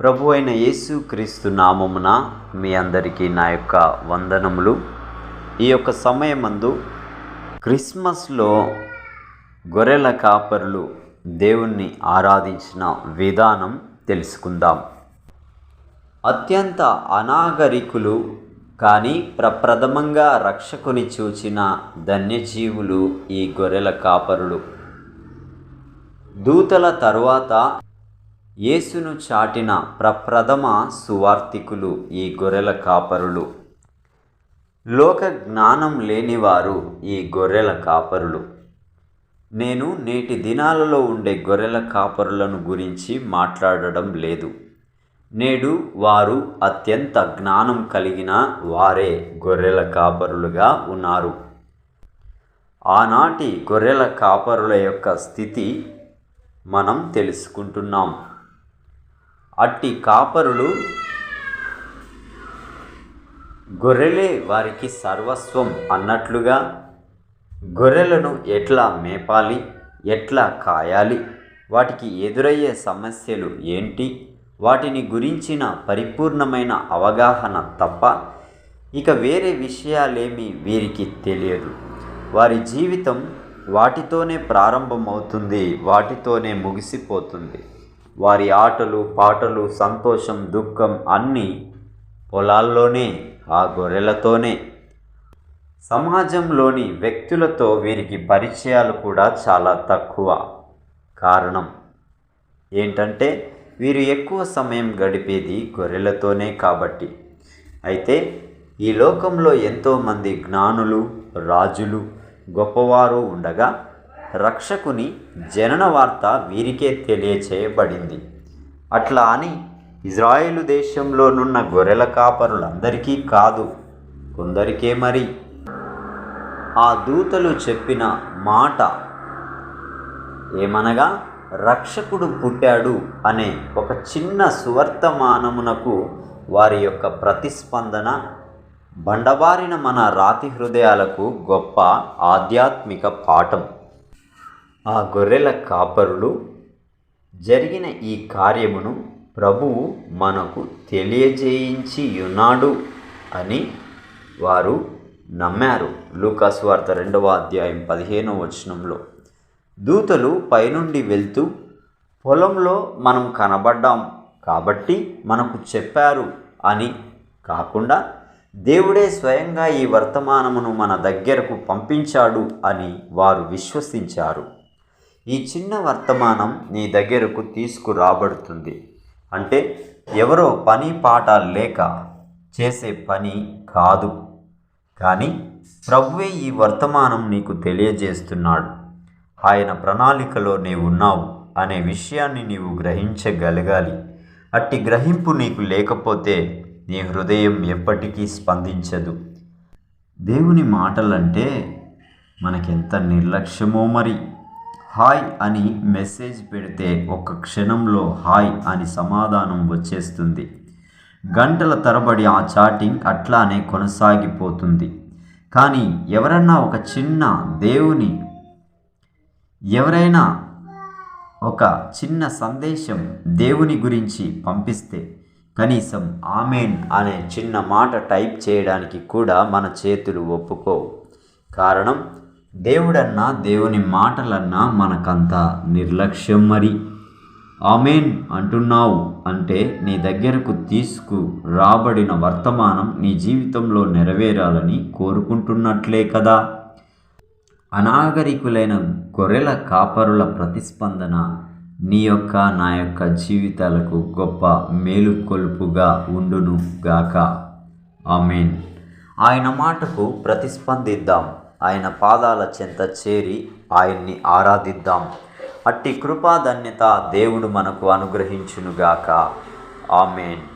ప్రభు అయిన యేసు క్రీస్తు నామమున మీ అందరికీ నా యొక్క వందనములు. ఈ యొక్క సమయమందు క్రిస్మస్లో గొర్రెల కాపరులు దేవుణ్ణి ఆరాధించిన విధానం తెలుసుకుందాం. అత్యంత అనాగరికులు కానీ ప్రప్రథమంగా రక్షకుని చూచిన ధన్యజీవులు ఈ గొర్రెల కాపరులు. దూతల తరువాత యేసును చాటిన ప్రప్రథమ సువార్తికులు ఈ గొర్రెల కాపరులు. లోక జ్ఞానం లేనివారు ఈ గొర్రెల కాపరులు. నేను నేటి దినాలలో ఉండే గొర్రెల కాపరులను గురించి మాట్లాడడం లేదు. నేడు వారు అత్యంత జ్ఞానం కలిగిన వారే గొర్రెల కాపరులుగా ఉన్నారు. ఆనాటి గొర్రెల కాపరుల యొక్క స్థితి మనం తెలుసుకుంటున్నాం. అట్టి కాపరులు గొర్రెలే వారికి సర్వస్వం అన్నట్లుగా గొర్రెలను ఎట్లా మేపాలి ఎట్లా కాయాలి వాటికి ఎదురయ్యే సమస్యలు ఏంటి వాటిని గురించిన పరిపూర్ణమైన అవగాహన తప్ప ఇక వేరే విషయాలేమీ వీరికి తెలియదు. వారి జీవితం వాటితోనే ప్రారంభమవుతుంది వాటితోనే ముగిసిపోతుంది. వారి ఆటలు పాటలు సంతోషం దుఃఖం అన్నీ పొలాల్లోనే ఆ గొర్రెలతోనే. సమాజంలోని వ్యక్తులతో వీరికి పరిచయాలు కూడా చాలా తక్కువ కారణం. ఏంటంటే వీరు ఎక్కువ సమయం గడిపేది గొర్రెలతోనే కాబట్టి. అయితే ఈ లోకంలో ఎంతోమంది జ్ఞానులు రాజులు గొప్పవారు ఉండగా రక్షకుని జనన వార్త వీరికే తెలియచేయబడింది. అట్లా అని ఇజ్రాయేలు దేశంలోనున్న గొర్రెల కాపరులందరికీ కాదు కొందరికే మరి. ఆ దూతలు చెప్పిన మాట ఏమనగా రక్షకుడు పుట్టాడు అనే ఒక చిన్న సువర్తమానమునకు వారి యొక్క ప్రతిస్పందన బండబారిన మన రాతి హృదయాలకు గొప్ప ఆధ్యాత్మిక పాఠం. ఆ గొర్రెల కాపరులు జరిగిన ఈ కార్యమును ప్రభువు మనకు తెలియజేయించియున్నాడు అని వారు నమ్మారు. లూకాస్ వార్త రెండవ అధ్యాయం పదిహేనవ వచనంలో. దూతలు పైనుండి వెళ్తూ పొలంలో మనం కనబడ్డాం కాబట్టి మనకు చెప్పారు అని కాకుండా దేవుడే స్వయంగా ఈ వర్తమానమును మన దగ్గరకు పంపించాడు అని వారు విశ్వసించారు. ఈ చిన్న వర్తమానం నీ దగ్గరకు తీసుకురాబడుతుంది. అంటే ఎవరో పని పాట లేక చేసే పని కాదు. కానీ ప్రభువే ఈ వర్తమానం నీకు తెలియజేస్తున్నాడు. ఆయన ప్రణాళికలో నీవు ఉన్నావు అనే విషయాన్ని నీవు గ్రహించగలగాలి. అట్టి గ్రహింపు నీకు లేకపోతే నీ హృదయం ఎప్పటికీ స్పందించదు. దేవుని మాటలంటే మనకెంత నిర్లక్ష్యమో మరి. హాయ్ అని మెసేజ్ పెడితే ఒక క్షణంలో హాయ్ అని సమాధానం వచ్చేస్తుంది. గంటల తరబడి ఆ చాటింగ్ అట్లానే కొనసాగిపోతుంది. కానీ ఎవరన్నా ఒక చిన్న దేవుని ఎవరైనా ఒక చిన్న సందేశం దేవుని గురించి పంపిస్తే కనీసం ఆమెన్ అనే చిన్న మాట టైప్ చేయడానికి కూడా మన చేతులు ఒప్పుకోవు. కారణం దేవుడన్నా దేవుని మాటలన్నా మనకంత నిర్లక్ష్యం మరి. ఆమెన్ అంటున్నావు అంటే నీ దగ్గరకు తీసుకు రాబడిన వర్తమానం నీ జీవితంలో నెరవేరాలని కోరుకుంటున్నట్లే కదా. అనాగరికులైన గొర్రెల కాపరుల ప్రతిస్పందన నీ యొక్క నా యొక్క జీవితాలకు గొప్ప మేలుకొలుపుగా ఉండును గాక. ఆమెన్. ఆయన మాటకు ప్రతిస్పందిద్దాం. ఆయన పాదాల చెంత చేరి ఆయన్ని ఆరాధిద్దాం. అట్టి కృపాధన్యత దేవుడు మనకు అనుగ్రహించునుగాక. ఆమెన్.